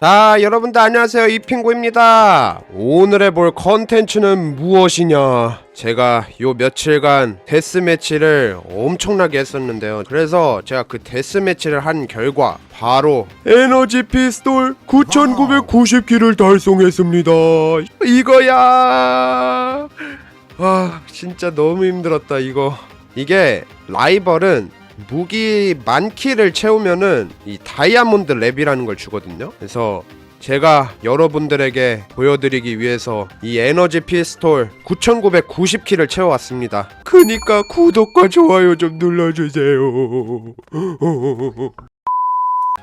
자 여러분들 안녕하세요. 이핑구입니다. 오늘 해볼 컨텐츠는 무엇이냐? 제가 요 며칠간 데스매치를 엄청나게 했었는데요. 그래서 제가 그 데스매치를 한 결과 바로 에너지 피스톨 9990킬을 달성했습니다. 이거야! 아 진짜 너무 힘들었다 이거. 이게 라이벌은 무기 만키를 채우면은 이 다이아몬드 랩이라는 걸 주거든요. 그래서 제가 여러분들에게 보여드리기 위해서 이 에너지 피스톨 9990킬을 채워왔습니다. 그니까 구독과 좋아요 좀 눌러주세요.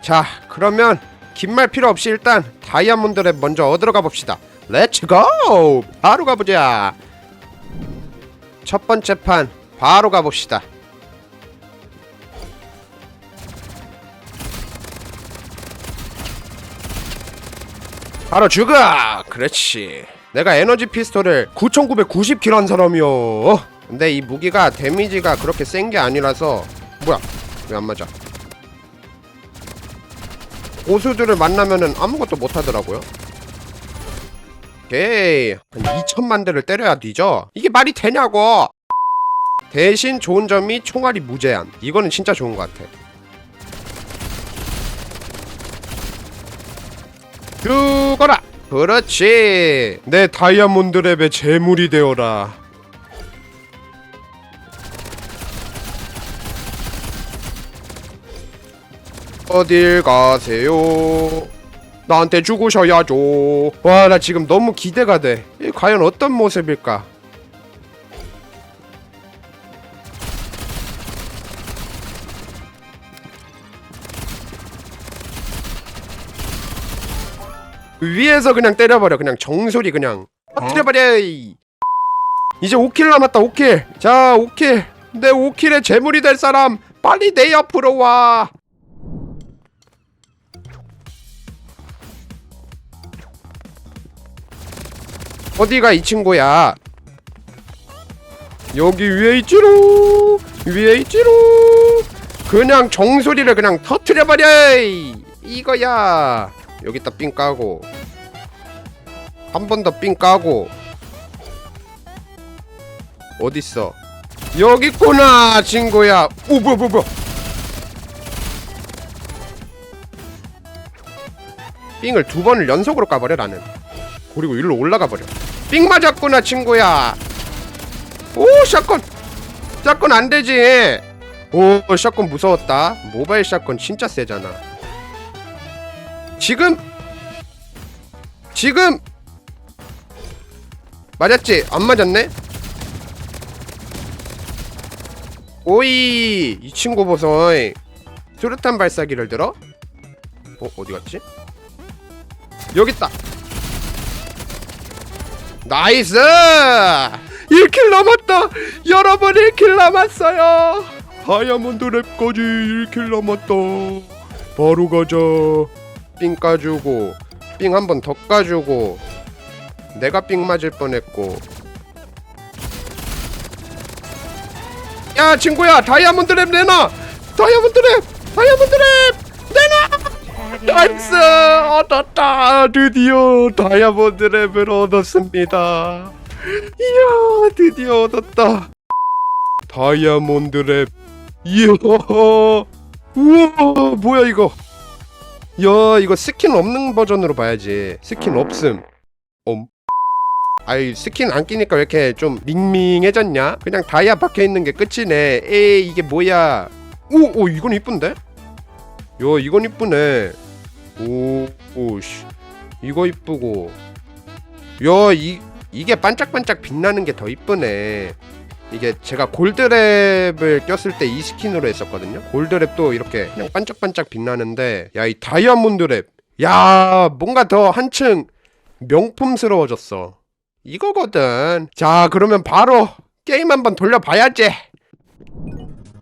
자, 그러면 긴 말 필요 없이 일단 다이아몬드 랩 먼저 얻으러 가봅시다. 렛츠 고! 바로 가보자. 첫 번째 판 바로 가봅시다. 바로 죽어! 그렇지. 내가 에너지 피스톨을 9990킬 한 사람이요. 근데 이 무기가 데미지가 그렇게 센 게 아니라서 뭐야? 왜 안 맞아? 고수들을 만나면은 아무것도 못 하더라고요. 오케이. 한 2천만 대를 때려야 뒤져. 이게 말이 되냐고! 대신 좋은 점이 총알이 무제한. 이거는 진짜 좋은 것 같아. 죽어라! 그렇지! 내 다이아몬드 랩의 재물이 되어라. 어딜 가세요? 나한테 죽으셔야죠. 와, 나 지금 너무 기대가 돼. 이 과연 어떤 모습일까? 위에서 그냥 때려버려. 그냥 정소리 그냥 터뜨려버려. 이제 5킬 남았다. 5킬. 자, 5킬. 내 5킬의 재물이 될 사람 빨리 내 옆으로 와. 어디가 이 친구야? 여기 위에 있지로 위에 있지로 그냥 정소리를 그냥 터트려버려 이거야 여기다 삥 까고 한 번 더 삥 까고. 어딨어? 여기 있구나 친구야. 오 뭐야 뭐야 삥을 두 번을 연속으로 까버려 나는. 그리고 일로 올라가 버려. 삥 맞았구나 친구야. 오 샷건. 샷건 안 되지. 오 샷건 무서웠다. 모바일 샷건 진짜 세잖아. 지금 지금 맞았지? 안 맞았네? 오이 이 친구 보소 수류탄 발사기를 들어? 어 어디 갔지? 여기 있다. 나이스! 1킬 남았다! 여러분 1킬 남았어요! 다이아몬드 랩까지 1킬 남았다. 바로 가자. 삥 까주고 삥 한 번 더 까주고 내가 삥 맞을 뻔했고. 야 친구야 다이아몬드 랩 내놔! 다이아몬드 랩! 다이아몬드 랩! 내놔! 나이스! 얻었다! 드디어 다이아몬드 랩을 얻었습니다. 이야 드디어 얻었다. 다이아몬드 랩. 이야 우와 뭐야 이거? 야 이거 스킨 없는 버전으로 봐야지. 스킨 없음. 엄 아이 스킨 안 끼니까 왜 이렇게 좀 밍밍해졌냐 그냥 다이아 박혀있는 게 끝이네 에이 이게 뭐야 오, 오 이건 이쁜데? 야 이건 이쁘네 오, 오씨 이거 이쁘고 야 이, 이게 반짝반짝 빛나는 게 더 이쁘네 이게 제가 골드랩을 꼈을 때 이 스킨으로 했었거든요. 골드랩도 이렇게 그냥 반짝반짝 빛나는데 야 이 다이아몬드 랩. 야 뭔가 더 한층 명품스러워졌어. 이거거든. 자 그러면 바로 게임 한번 돌려봐야지.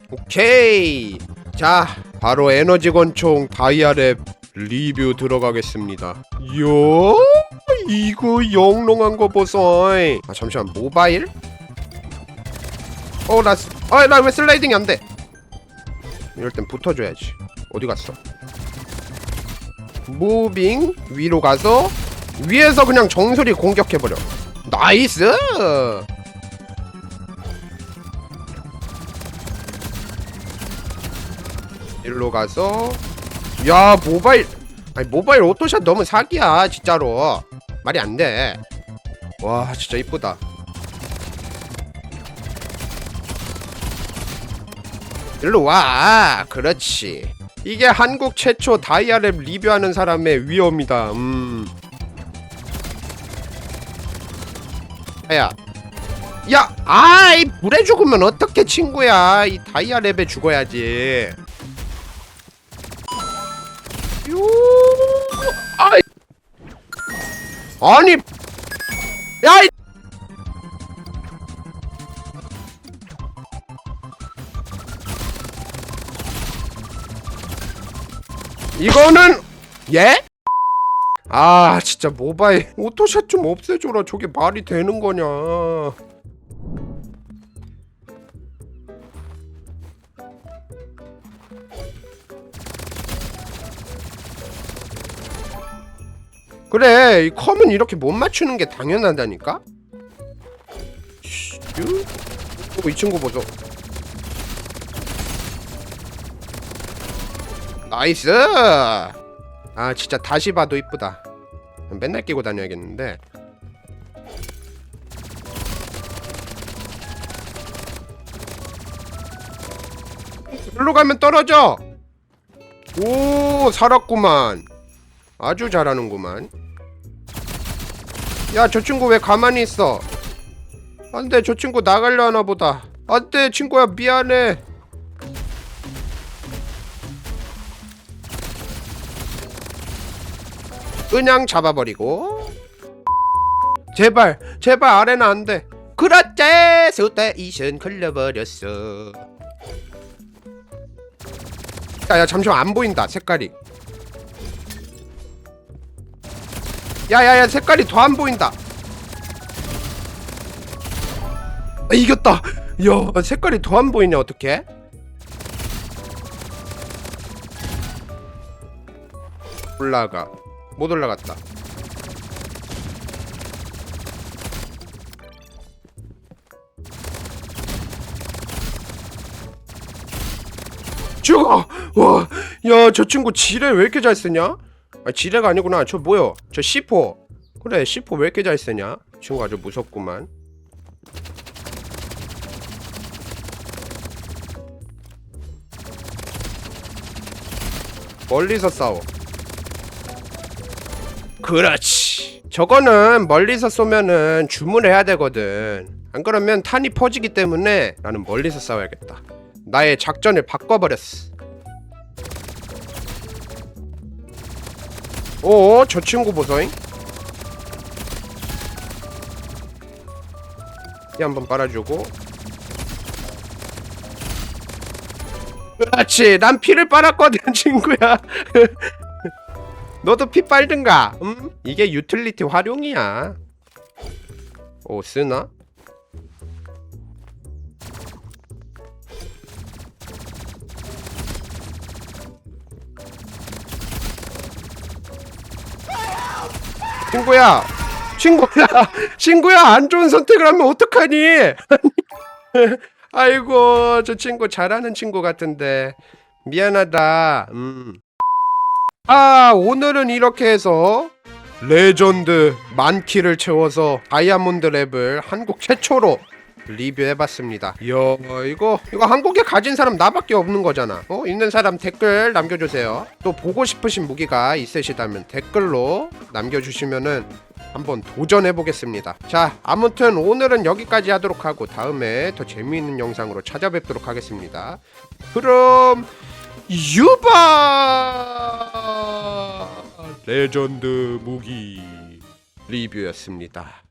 오케이. 자 바로 에너지 권총 다이아랩 리뷰 들어가겠습니다. 요 이거 영롱한 거 보소. 아 잠시만 모바일? 어, 나, 아, 나왜 슬라이딩이 안 돼? 이럴 땐 붙어줘야지. 어디 갔어? 무빙 위로 가서 위에서 그냥 정수리 공격해버려 나이스! 일로 가서. 야 모바일 아니 모바일 오토샷 너무 사기야 진짜로. 말이 안돼. 와 진짜 이쁘다. 일로 와. 그렇지. 이게 한국 최초 다이아랩 리뷰하는 사람의 위험이다. 음 야, 야, 아 이 불에 죽으면 어떻게 친구야? 이 다이아 랩에 죽어야지. 요, 아이, 아니, 야, 이... 이거는 예? 아 진짜 모바일 오토샷 좀 없애줘라. 저게 말이 되는 거냐. 그래 이 컴은 이렇게 못 맞추는 게 당연하다니까? 슈? 어, 이 친구 보소. 나이스 아 진짜 다시 봐도 이쁘다. 맨날 끼고 다녀야겠는데. 일로 가면 떨어져! 오 살았구만. 아주 잘하는구만. 야 저 친구 왜 가만히 있어? 안돼 저 친구 나가려 하나 보다. 안돼 친구야 미안해 그냥 잡아버리고. 제발 제발 아래는 안돼. 그렇지 스테이션 걸려버렸어. 야야 잠시만 안 보인다 색깔이. 야야야 색깔이 더 안 보인다. 아, 이겼다. 야 색깔이 더 안 보이네 어떡해? 올라가 못 올라갔다. 죽어! 와, 야, 저 친구 지뢰 왜 이렇게 잘 쓰냐? 아, 지뢰가 아니구나. 저 뭐요? 저 C4. 그래, C4 왜 이렇게 잘 쓰냐? 친구 아주 무섭구만. 멀리서 싸워. 그렇지. 저거는 멀리서 쏘면은 주문을 해야 되거든. 안 그러면 탄이 퍼지기 때문에 나는 멀리서 싸워야겠다. 나의 작전을 바꿔버렸어. 오, 저 친구 보소잉. 이 한번 빨아주고. 그렇지. 난 피를 빨았거든, 친구야. 너도 피 빨든가. 음? 이게 유틸리티 활용이야. 오 쓰나? 친구야, 친구야, 친구야 안 좋은 선택을 하면 어떡하니? 아이고 저 친구 잘하는 친구 같은데 미안하다. 음. 아 오늘은 이렇게 해서 레전드 만키를 채워서 다이아몬드 랩을 한국 최초로 리뷰해봤습니다. 이야 이거 이거 한국에 가진 사람 나밖에 없는 거잖아. 어 있는 사람 댓글 남겨주세요. 또 보고 싶으신 무기가 있으시다면 댓글로 남겨주시면은 한번 도전해보겠습니다. 자 아무튼 오늘은 여기까지 하도록 하고 다음에 더 재미있는 영상으로 찾아뵙도록 하겠습니다. 그럼 유바 레전드 무기 리뷰였습니다.